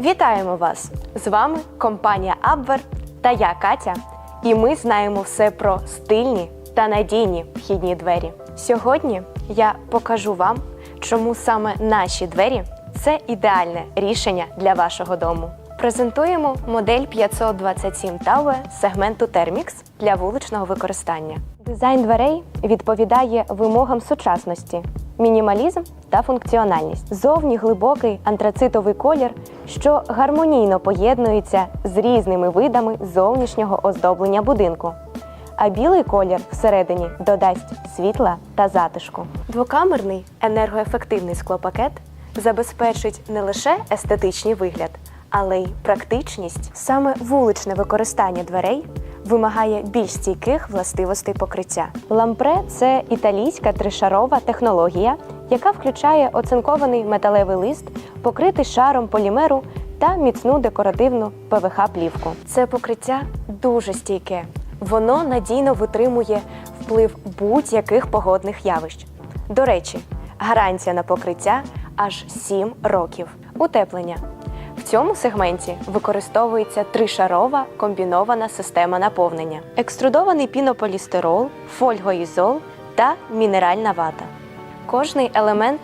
Вітаємо вас! З вами компанія Абвер та я Катя. І ми знаємо все про стильні та надійні вхідні двері. Сьогодні я покажу вам, чому саме наші двері це ідеальне рішення для вашого дому. Презентуємо модель 527 Tower сегменту Thermix для вуличного використання. Дизайн дверей відповідає вимогам сучасності, мінімалізм та функціональність. Зовні глибокий антрацитовий колір, що гармонійно поєднується з різними видами зовнішнього оздоблення будинку. А білий колір всередині додасть світла та затишку. Двокамерний енергоефективний склопакет забезпечить не лише естетичний вигляд, але й практичність. Саме вуличне використання дверей вимагає більш стійких властивостей покриття. Лампре це італійська тришарова технологія, яка включає оцинкований металевий лист, покритий шаром полімеру та міцну декоративну ПВХ-плівку. Це покриття дуже стійке. Воно надійно витримує вплив будь-яких погодних явищ. До речі, гарантія на покриття аж 7 років. Утеплення. В цьому сегменті використовується тришарова комбінована система наповнення: екструдований пінополістирол, фольгоізол та мінеральна вата. Кожний елемент